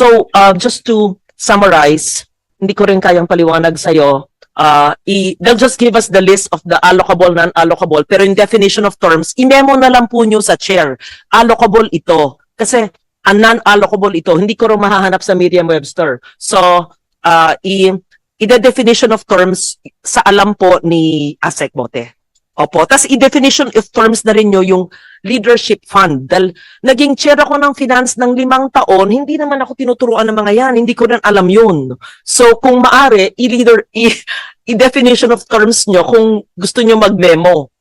So, uh, just to summarize, hindi ko rin kayang paliwanag sa'yo. Uh, i, they'll just give us the list of the allocable, non-allocable. Pero in definition of terms, i-memo na lang po nyo sa chair. Allocable ito. Kasi ang non-allocable ito, hindi ko rin mahahanap sa Merriam-Webster. So, uh, i, i-definition of terms sa alam po ni ASEC Bote. Opo. Tapos i-definition of terms na rin nyo yung leadership fund. Dahil naging chair ako ng finance ng limang taon, hindi naman ako tinuturuan ng mga yan. Hindi ko rin alam yun. So, kung maari, i-leader, i-definition of terms nyo kung gusto nyo mag-memo.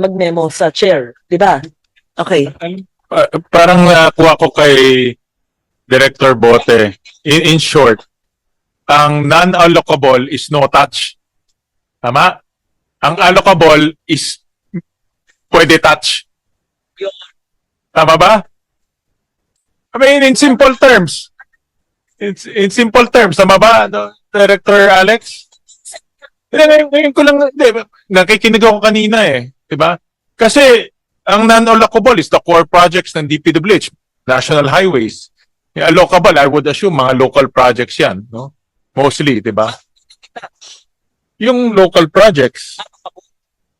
Mag-memo sa chair. Di ba? Okay. Pa- parang nakuha ko kay Director Bote. In, in short, ang non-allocable is no touch. Tama? Ang allocable is pwede touch. Tama ba? I mean, in simple terms. In, in simple terms, tama ba, no, Director Alex? Ngayon, ngayon ko lang, di, nakikinig ako kanina eh. Di ba? Kasi, ang non-allocable is the core projects ng DPWH, national highways. Allocable, I would assume, mga local projects yan, no? Mostly, di ba? Yung local projects,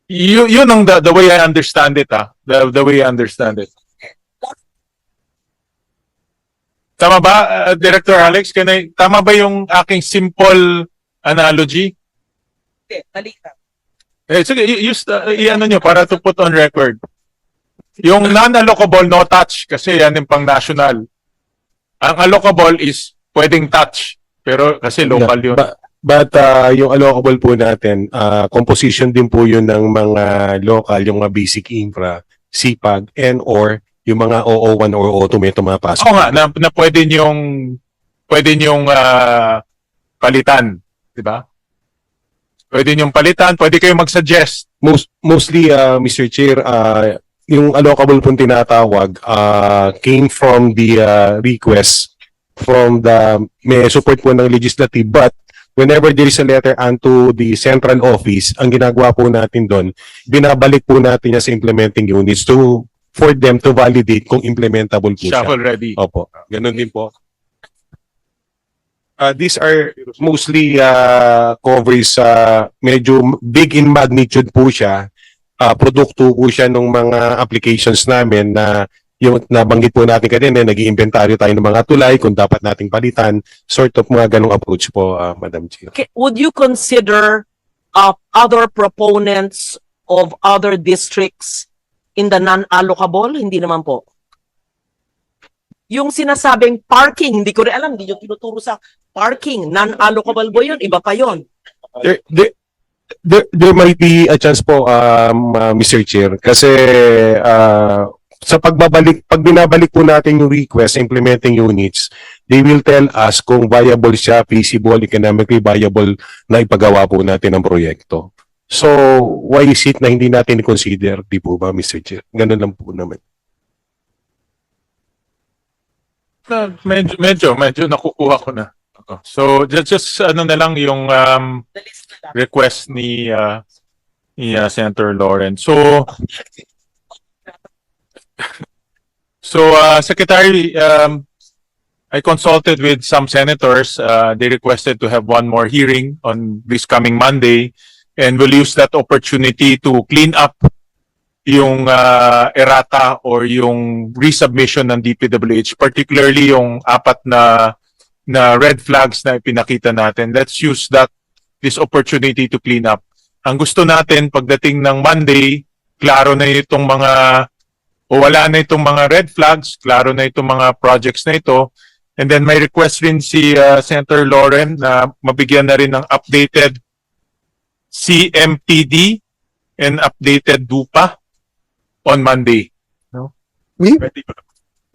yun, yun ang the, the way I understand it, ah. The, the way I understand it. Tama ba, uh, Director Alex? Can I, tama ba yung aking simple analogy? Okay, mali ka. Eh, sige, use, uh, i-ano nyo para to put on record. Yung non-allocable, no touch, kasi yan yung pang national. Ang allocable is pwedeng touch, pero kasi local yun. Ba- But uh, yung allocable po natin, uh, composition din po yun ng mga local, yung mga basic infra, CPAG, and or yung mga OO1 or OO2 may tumapasok. Oo nga, na, na pwede nyong, pwede nyong ah, palitan, di ba? Pwede nyong palitan, pwede kayo mag-suggest. Most, mostly, uh, Mr. Chair, uh, yung allocable pong tinatawag uh, came from the uh, request from the may support po ng legislative but whenever there is a letter unto the central office, ang ginagawa po natin doon, binabalik po natin niya sa implementing units to for them to validate kung implementable po siya. Shuffle ready. Opo, ganun din po. Uh, these are mostly uh, covers uh, medyo big in magnitude po siya. Uh, produkto po siya ng mga applications namin na yung nabanggit po natin kanina, nag inventaryo tayo ng mga tulay kung dapat nating palitan. Sort of mga ganong approach po, uh, Madam Chair. Okay, would you consider uh, other proponents of other districts in the non-allocable? Hindi naman po. Yung sinasabing parking, hindi ko rin alam, hindi nyo tinuturo sa parking. Non-allocable ba yun? Iba pa yun. There, there, there, there might be a chance po, um, uh, Mr. Chair, kasi uh, sa pagbabalik, pag binabalik po natin yung request, implementing units, they will tell us kung viable siya, feasible, economically viable na ipagawa po natin ang proyekto. So, why is it na hindi natin consider, di po ba, Mr. Chair? Ganun lang po naman. Na, medyo, medyo, medyo nakukuha ko na. So, just, just ano na lang yung um, request ni uh, ni uh, Senator Lawrence. So So uh, Secretary um, I consulted with some senators uh, they requested to have one more hearing on this coming Monday and we'll use that opportunity to clean up yung uh, errata or yung resubmission ng DPWH particularly yung apat na na red flags na ipinakita natin. Let's use that this opportunity to clean up. Ang gusto natin pagdating ng Monday, klaro na itong mga o wala na itong mga red flags, klaro na itong mga projects na ito. And then may request rin si uh, Senator Lauren na mabigyan na rin ng updated CMPD and updated DUPA on Monday. We, Pwede ba?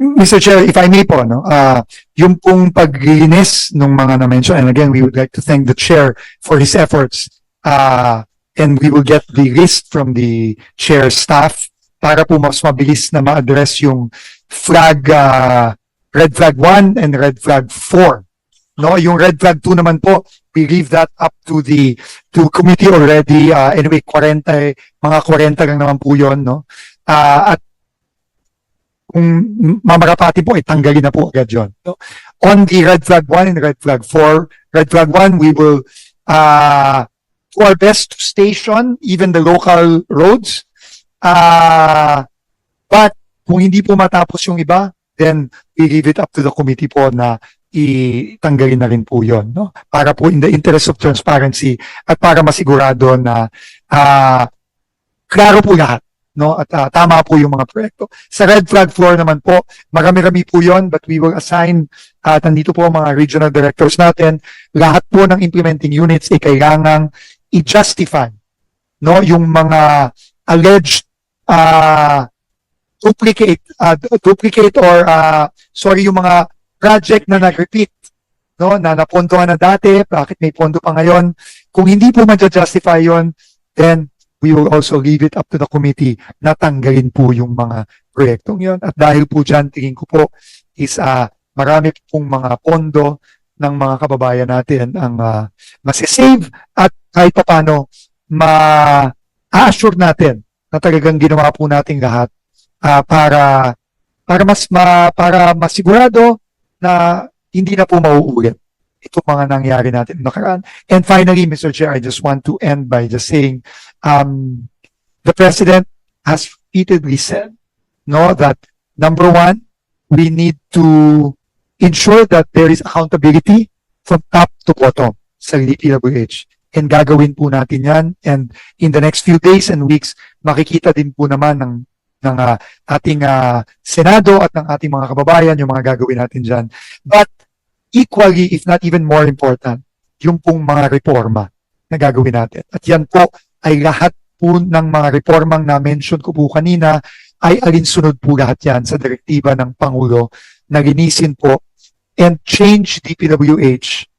Mr. Chair, if I may po, no, uh, yung pong paglinis ng mga na-mention, and again, we would like to thank the Chair for his efforts, uh, and we will get the list from the Chair staff para po mas mabilis na ma-address yung flag, uh, red flag 1 and red flag 4. No, yung red flag 2 naman po, we leave that up to the to committee already. Uh, anyway, 40, mga 40 lang naman po yun, no? Uh, at kung mamarapati po, itanggalin na po agad yun. No? On the red flag 1 and red flag 4, red flag 1, we will uh, do our best to station even the local roads. Uh, but kung hindi po matapos yung iba, then we leave it up to the committee po na itanggalin na rin po yun. No? Para po in the interest of transparency at para masigurado na ah klaro po lahat. No? At ah, tama po yung mga proyekto. Sa red flag floor naman po, marami-rami po yon but we will assign at nandito po ang mga regional directors natin. Lahat po ng implementing units ay kailangang i-justify no yung mga alleged ah duplicate ah, duplicate or ah, sorry yung mga project na nag-repeat no? Na napondohan na dati bakit may pondo pa ngayon? Kung hindi po ma-justify yon then we will also leave it up to the committee na tanggalin po yung mga proyektong yon at dahil po dyan tingin ko po is ah marami pong mga pondo ng mga kababayan natin ang uh, masisave at kahit pa paano ma-assure natin na talagang ginawa po natin lahat ah, para para mas ma, para masigurado na hindi na po mauulit itong mga nangyari natin nakaraan. And finally, Mr. Chair, I just want to end by just saying um, the President has repeatedly said no, that number one, we need to ensure that there is accountability from top to bottom sa DPWH. And gagawin po natin yan. And in the next few days and weeks, makikita din po naman ng ng ah, ating ah, Senado at ng ating mga kababayan yung mga gagawin natin dyan. But equally, if not even more important, yung pong mga reforma na gagawin natin. At yan po ay lahat po ng mga reformang na-mention ko po kanina ay alinsunod po lahat yan sa direktiba ng Pangulo na linisin po and change DPWH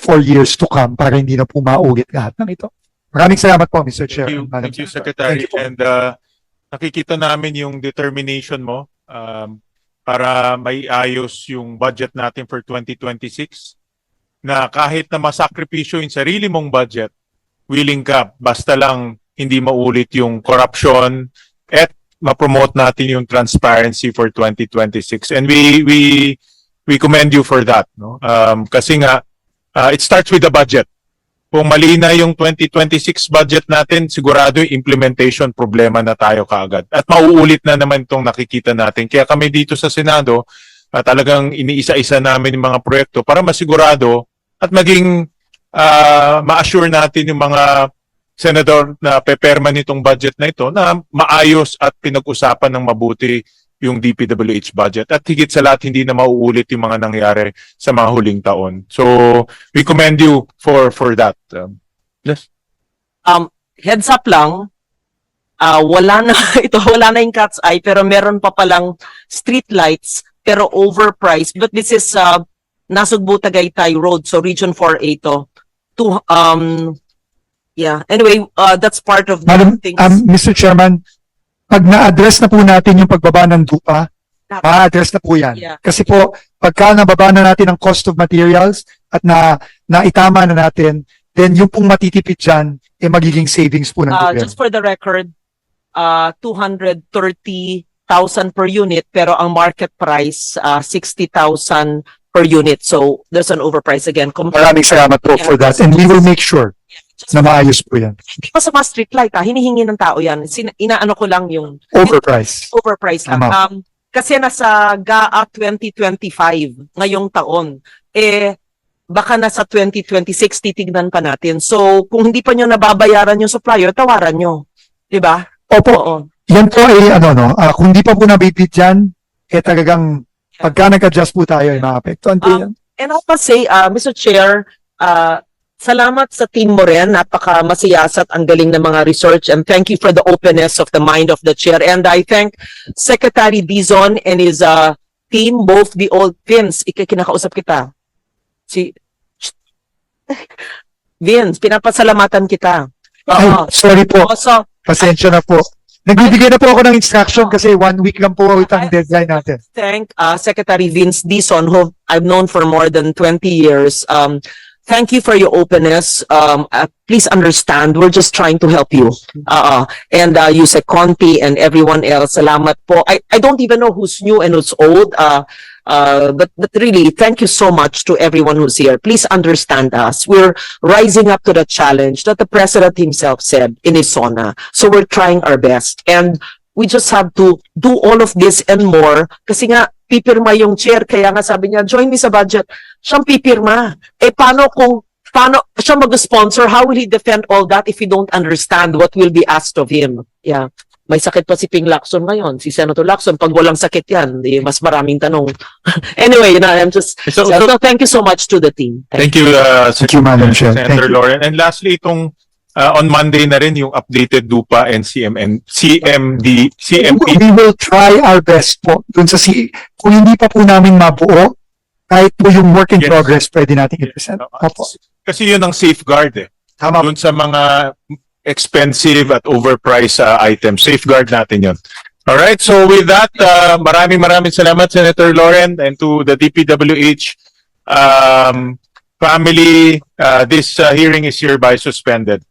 for years to come para hindi na po maulit lahat ng ito. Maraming salamat po, Mr. Chair. Thank you, thank you, Secretary. Secretary. Thank you po. And uh, nakikita namin yung determination mo um, para may ayos yung budget natin for 2026 na kahit na masakripisyo yung sarili mong budget, willing ka basta lang hindi maulit yung corruption at ma-promote natin yung transparency for 2026. And we we we commend you for that, no? Um, kasi nga uh, it starts with the budget kung mali na yung 2026 budget natin, sigurado yung implementation problema na tayo kaagad. At mauulit na naman itong nakikita natin. Kaya kami dito sa Senado, ah, talagang iniisa-isa namin yung mga proyekto para masigurado at maging ah, ma-assure natin yung mga senador na peperma nitong budget na ito na maayos at pinag-usapan ng mabuti yung DPWH budget. At higit sa lahat, hindi na mauulit yung mga nangyari sa mga huling taon. So, we commend you for for that. Um, yes. um, heads up lang, ah wala na, ito wala na yung cat's eye, pero meron pa palang street lights, pero overpriced. But this is uh, Nasugbu Tagaytay Road, so Region 4A to. To, um, yeah, anyway, uh, that's part of the Madam, things. um, Mr. Chairman, pag na-address na po natin yung pagbaba ng dupa, ma-address na po yan. Yeah. Kasi po, pagka nababa na natin ang cost of materials at na naitama na natin, then yung pong matitipid dyan, eh magiging savings po ng Uh, gobyerno. just for the record, uh, 230,000 per unit, pero ang market price, uh, 60,000 per unit. So there's an overprice again. Maraming salamat po for that. And we will make sure na maayos po yan. pa sa mga street light, ah, hinihingi ng tao yan. Sin- inaano ko lang yung Overprice. overpriced lang. Tama. Um, kasi nasa GAA 2025 ngayong taon, eh, baka nasa 2026 titignan pa natin. So, kung hindi pa nyo nababayaran yung supplier, tawaran nyo. Di ba? Opo, Oo. yan po ay ano no, ah, kung di pa po nabibit dyan, eh talagang pagka nag-adjust po tayo, ay maapektuhan po Um, yan. And I must say, uh, Mr. Chair, uh, salamat sa team mo rin. Napaka masiyasat ang galing ng mga research and thank you for the openness of the mind of the chair. And I thank Secretary Dizon and his uh, team, both the old Vince, ikikinakausap kita. Si Vince, pinapasalamatan kita. Ay, Oo. sorry po, Also, pasensya na po. Nagbibigay na po ako ng instruction kasi one week lang po ulit ang deadline natin. thank uh, Secretary Vince Dizon, who I've known for more than 20 years, um, thank you for your openness. Um, uh, please understand, we're just trying to help you. Uh, and, uh, Yusek Conti and everyone else, salamat po. I, I don't even know who's new and who's old. Uh, uh, but, but really, thank you so much to everyone who's here. Please understand us. We're rising up to the challenge that the president himself said in his SONA. So we're trying our best. And we just have to do all of this and more. Kasi nga pipirma yung chair. Kaya nga sabi niya join me sa budget. Siyang pipirma. Eh paano kung paano siya mag-sponsor how will he defend all that if he don't understand what will be asked of him? Yeah. May sakit pa si Ping Lacson ngayon si Senator Lacson. Pag walang sakit yan di mas maraming tanong. Anyway you know, I'm just So, so, so, thank you so much to the team. Thank you, uh, Thank you, Madam Chair. Thank Senator you. Lauren. And lastly, itong uh, on Monday na rin yung updated DUPA and CMN, CMD, CMP. We will try our best po dun sa si kung hindi pa po namin mabuo kahit po yung work in Yes. progress pwede natin i-present. Opo. Kasi yun ang safeguard eh. Tama. Doon sa mga expensive at overpriced uh, items. Safeguard natin yun. Alright, so with that, uh, maraming maraming salamat Senator Lauren and to the DPWH um, family. Uh, this uh, hearing is hereby suspended.